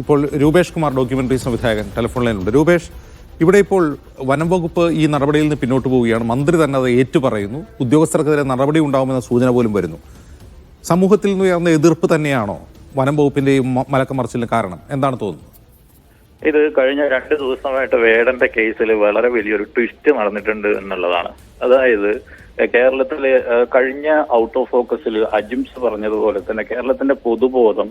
ഇപ്പോൾ രൂപേഷ് കുമാർ ഡോക്യുമെന്ററി സംവിധായകൻ ടെലിഫോൺ രൂപേഷ് ഇവിടെ ഇപ്പോൾ വനം വകുപ്പ് ഈ നടപടിയിൽ നിന്ന് പിന്നോട്ട് പോവുകയാണ്. മന്ത്രി തന്നെ അത് ഏറ്റുപറയുന്നു. ഉദ്യോഗസ്ഥർക്കെതിരെ നടപടി ഉണ്ടാവുമെന്ന സൂചന പോലും വരുന്നു. സമൂഹത്തിൽ നിന്ന് ഉയർന്ന എതിർപ്പ് തന്നെയാണോ വനം വകുപ്പിന്റെയും മലക്കമറിച്ചിലിന് കാരണം? എന്താണ് തോന്നുന്നത്? ഇത് കഴിഞ്ഞ രണ്ട് ദിവസമായിട്ട് വേടന്റെ കേസിൽ വളരെ വലിയൊരു ട്വിസ്റ്റ് നടന്നിട്ടുണ്ട് എന്നുള്ളതാണ്. അതായത് കേരളത്തിലെ കഴിഞ്ഞ ഔട്ട് ഓഫ് ഫോക്കസിൽ അജിംസ് പറഞ്ഞതുപോലെ തന്നെ കേരളത്തിന്റെ പൊതുബോധം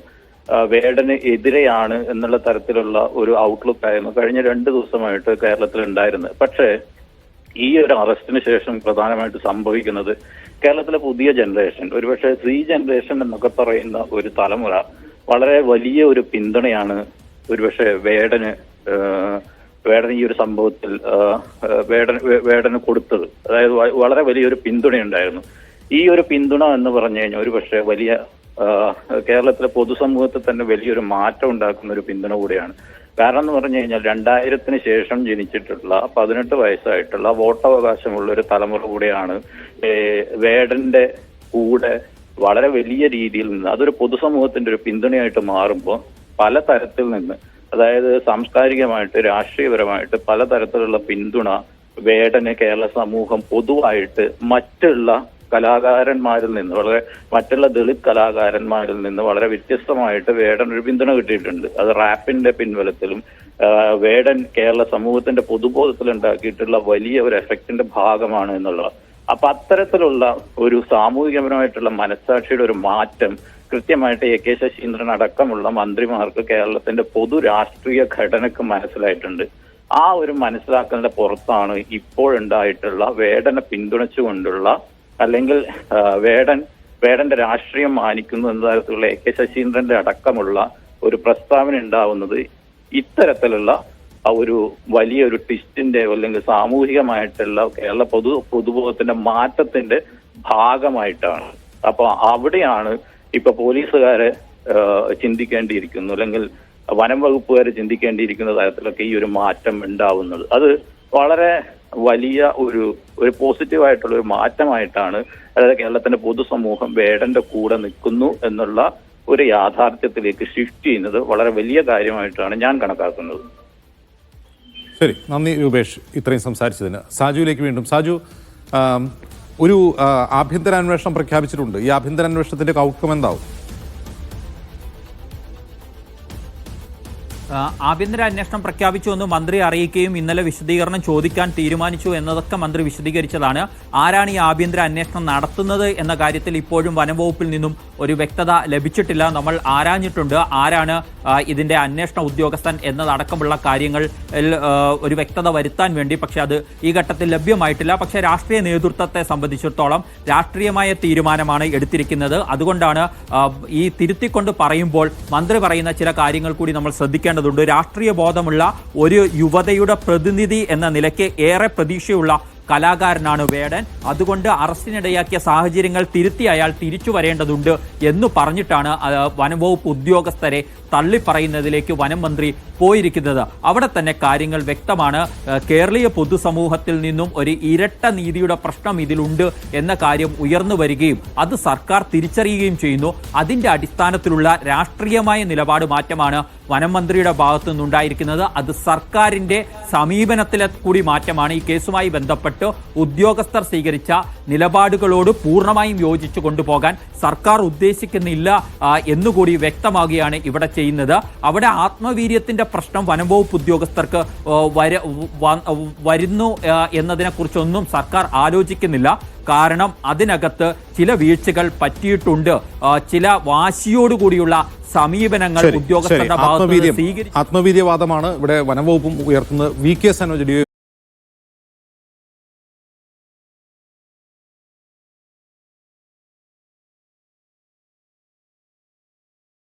വേടന് എതിരെയാണ് എന്നുള്ള തരത്തിലുള്ള ഒരു ഔട്ട്ലുക്ക് ആയിരുന്നു കഴിഞ്ഞ രണ്ട് ദിവസമായിട്ട് കേരളത്തിൽ ഉണ്ടായിരുന്നത് പക്ഷേ ഈ ഒരു അറസ്റ്റിന് ശേഷം പ്രധാനമായിട്ട് സംഭവിക്കുന്നത് കേരളത്തിലെ പുതിയ ജനറേഷൻ ഒരുപക്ഷെ സി ജനറേഷൻ എന്നൊക്കെ പറയുന്ന ഒരു തലമുറ വളരെ വലിയ ഒരു പിന്തുണയാണ് ഒരുപക്ഷെ വേടന് വേടന് ഈ ഒരു സംഭവത്തിൽ വേടന് വേടന് കൊടുത്തത്. അതായത് വളരെ വലിയൊരു പിന്തുണയുണ്ടായിരുന്നു. ഈ ഒരു പിന്തുണ എന്ന് പറഞ്ഞു കഴിഞ്ഞാൽ ഒരുപക്ഷെ വലിയ കേരളത്തിലെ പൊതുസമൂഹത്തിൽ തന്നെ വലിയൊരു മാറ്റം ഉണ്ടാക്കുന്ന ഒരു പിന്തുണ കൂടിയാണ്. കാരണം എന്ന് പറഞ്ഞു കഴിഞ്ഞാൽ രണ്ടായിരത്തിന് ശേഷം ജനിച്ചിട്ടുള്ള പതിനെട്ട് വയസ്സായിട്ടുള്ള വോട്ടവകാശമുള്ള ഒരു തലമുറ കൂടിയാണ് വേടന്റെ കൂടെ വളരെ വലിയ രീതിയിൽ നിന്ന് അതൊരു പൊതുസമൂഹത്തിന്റെ ഒരു പിന്തുണയായിട്ട് മാറുമ്പോൾ പല തരത്തിൽ നിന്ന് അതായത് സാംസ്കാരികമായിട്ട് രാഷ്ട്രീയപരമായിട്ട് പല തരത്തിലുള്ള പിന്തുണ വേടന് കേരള സമൂഹം പൊതുവായിട്ട് മറ്റുള്ള കലാകാരന്മാരിൽ നിന്ന് വളരെ മറ്റുള്ള ദളിത് കലാകാരന്മാരിൽ നിന്ന് വളരെ വ്യത്യസ്തമായിട്ട് വേടൻ ഒരു പിന്തുണ കിട്ടിയിട്ടുണ്ട്. അത് റാപ്പിന്റെ പിൻബലത്തിലും വേടൻ കേരള സമൂഹത്തിന്റെ പൊതുബോധത്തിൽ ഉണ്ടാക്കിയിട്ടുള്ള വലിയ ഒരു എഫക്റ്റിന്റെ ഭാഗമാണ് എന്നുള്ളത് അപ്പൊ അത്തരത്തിലുള്ള ഒരു സാമൂഹികപരമായിട്ടുള്ള മനസ്സാക്ഷിയുടെ ഒരു മാറ്റം കൃത്യമായിട്ട് എ കെ ശശീന്ദ്രൻ അടക്കമുള്ള മന്ത്രിമാർക്ക് കേരളത്തിന്റെ പൊതു രാഷ്ട്രീയ ഘടനക്ക് മനസ്സിലായിട്ടുണ്ട്. ആ ഒരു മനസ്സിലാക്കലിന്റെ പുറത്താണ് ഇപ്പോഴുണ്ടായിട്ടുള്ള വേടനെ പിന്തുണച്ചുകൊണ്ടുള്ള അല്ലെങ്കിൽ വേടൻ വേടന്റെ രാഷ്ട്രീയം മാനിക്കുന്നു എന്ന തരത്തിലുള്ള എ കെ ശശീന്ദ്രന്റെ അടക്കമുള്ള ഒരു പ്രസ്താവന ഉണ്ടാവുന്നത് ഇത്തരത്തിലുള്ള ഒരു വലിയൊരു ട്വിസ്റ്റിന്റെ അല്ലെങ്കിൽ സാമൂഹികമായിട്ടുള്ള കേരള പൊതു പൊതുബോധത്തിന്റെ മാറ്റത്തിന്റെ ഭാഗമായിട്ടാണ്. അപ്പൊ അവിടെയാണ് ഇപ്പൊ പോലീസുകാരെ ചിന്തിക്കേണ്ടിയിരിക്കുന്നു അല്ലെങ്കിൽ വനം വകുപ്പുകാർ ചിന്തിക്കേണ്ടിയിരിക്കുന്ന തരത്തിലൊക്കെ ഈ ഒരു മാറ്റം ഉണ്ടാവുന്നത്. അത് വളരെ വലിയ ഒരു ഒരു പോസിറ്റീവ് ആയിട്ടുള്ള ഒരു മാറ്റമായിട്ടാണ് അതായത് കേരളത്തിന്റെ പൊതുസമൂഹം വേടന്റെ കൂടെ നിൽക്കുന്നു എന്നുള്ള ഒരു യാഥാർത്ഥ്യത്തിലേക്ക് ഷിഫ്റ്റ് ചെയ്യുന്നത് വളരെ വലിയ കാര്യമായിട്ടാണ് ഞാൻ കണക്കാക്കുന്നത്. ശരി നന്ദി രൂപേഷ് ഇത്രയും സംസാരിച്ചതിന്. സാജുവിലേക്ക് വീണ്ടും. സാജു ഒരു ആഭ്യന്തര അന്വേഷണം പ്രഖ്യാപിച്ചിട്ടുണ്ട്. ഈ ആഭ്യന്തര അന്വേഷണത്തിന്റെ ഔട്ട്കം എന്താവും? ആഭ്യന്തര അന്വേഷണം പ്രഖ്യാപിച്ചുവെന്ന് മന്ത്രി അറിയിക്കുകയും ഇന്നലെ വിശദീകരണം ചോദിക്കാൻ തീരുമാനിച്ചു എന്നതൊക്കെ മന്ത്രി വിശദീകരിച്ചതാണ്. ആരാണ് ഈ ആഭ്യന്തര അന്വേഷണം നടത്തുന്നത് എന്ന കാര്യത്തിൽ ഇപ്പോഴും വനംവകുപ്പിൽ നിന്നും ഒരു വ്യക്തത ലഭിച്ചിട്ടില്ല. നമ്മൾ ആരാഞ്ഞിട്ടുണ്ട് ആരാണ് ഇതിന്റെ അന്വേഷണ ഉദ്യോഗസ്ഥൻ എന്നതടക്കമുള്ള കാര്യങ്ങൾ ഒരു വ്യക്തത വരുത്താൻ വേണ്ടി. പക്ഷെ അത് ഈ ഘട്ടത്തിൽ ലഭ്യമായിട്ടില്ല. പക്ഷേ രാഷ്ട്രീയ നേതൃത്വത്തെ സംബന്ധിച്ചിടത്തോളം രാഷ്ട്രീയമായ തീരുമാനമാണ് എടുത്തിരിക്കുന്നത്. അതുകൊണ്ടാണ് ഈ തിരുത്തിക്കൊണ്ട് പറയുമ്പോൾ മന്ത്രി പറയുന്ന ചില കാര്യങ്ങൾ കൂടി നമ്മൾ ശ്രദ്ധിക്കേണ്ടതുണ്ട് രാഷ്ട്രീയ ബോധമുള്ള ഒരു യുവതയുടെ പ്രതിനിധി എന്ന നിലയ്ക്ക് ഏറെ പ്രതീക്ഷയുള്ള കലാകാരനാണ് വേടൻ. അതുകൊണ്ട് അറസ്റ്റിനിടയാക്കിയ സാഹചര്യങ്ങൾ തിരുത്തി അയാൾ തിരിച്ചു വരേണ്ടതുണ്ട് എന്ന് പറഞ്ഞിട്ടാണ് വനംവകുപ്പ് ഉദ്യോഗസ്ഥരെ തള്ളിപ്പറയുന്നതിലേക്ക് വനം മന്ത്രി പോയിരിക്കുന്നത്. അവിടെ തന്നെ കാര്യങ്ങൾ വ്യക്തമാണ്. കേരളീയ പൊതുസമൂഹത്തിൽ നിന്നും ഒരു ഇരട്ട നീതിയുടെ പ്രശ്നം ഇതിലുണ്ട് എന്ന കാര്യം ഉയർന്നു വരികയും അത് സർക്കാർ തിരിച്ചറിയുകയും ചെയ്യുന്നു. അതിന്റെ അടിസ്ഥാനത്തിലുള്ള രാഷ്ട്രീയമായ നിലപാട് മാറ്റമാണ് വനം മന്ത്രിയുടെ ഭാഗത്തു നിന്നുണ്ടായിരിക്കുന്നത് അത് സർക്കാരിന്റെ സമീപനത്തിലെ കൂടി മാറ്റമാണ് ഈ കേസുമായി ബന്ധപ്പെട്ട് ഉദ്യോഗസ്ഥർ സ്വീകരിച്ച നിലപാടുകളോട് പൂർണമായും യോജിച്ചു കൊണ്ടുപോകാൻ സർക്കാർ ഉദ്ദേശിക്കുന്നില്ല എന്നുകൂടി വ്യക്തമാകുകയാണ് ഇവിടെ ചെയ്യുന്നത്. അവിടെ ആത്മവീര്യത്തിന്റെ പ്രശ്നം വനംവകുപ്പ് ഉദ്യോഗസ്ഥർക്ക് വര- വരുന്നു എന്നതിനെക്കുറിച്ചൊന്നും സർക്കാർ ആലോചിക്കുന്നില്ല. കാരണം അതിനകത്ത് ചില വീഴ്ചകൾ പറ്റിയിട്ടുണ്ട്. ചില വാശിയോടുകൂടിയുള്ള സമീപനങ്ങൾ ഉദ്യോഗസ്ഥരുടെ ഭാഗത്ത് ആത്മവീര്യം ആത്മവീര്യവാദമാണ് ഇവിടെ വനംവകുപ്പും ഉയർത്തുന്നത്. V K Sanoj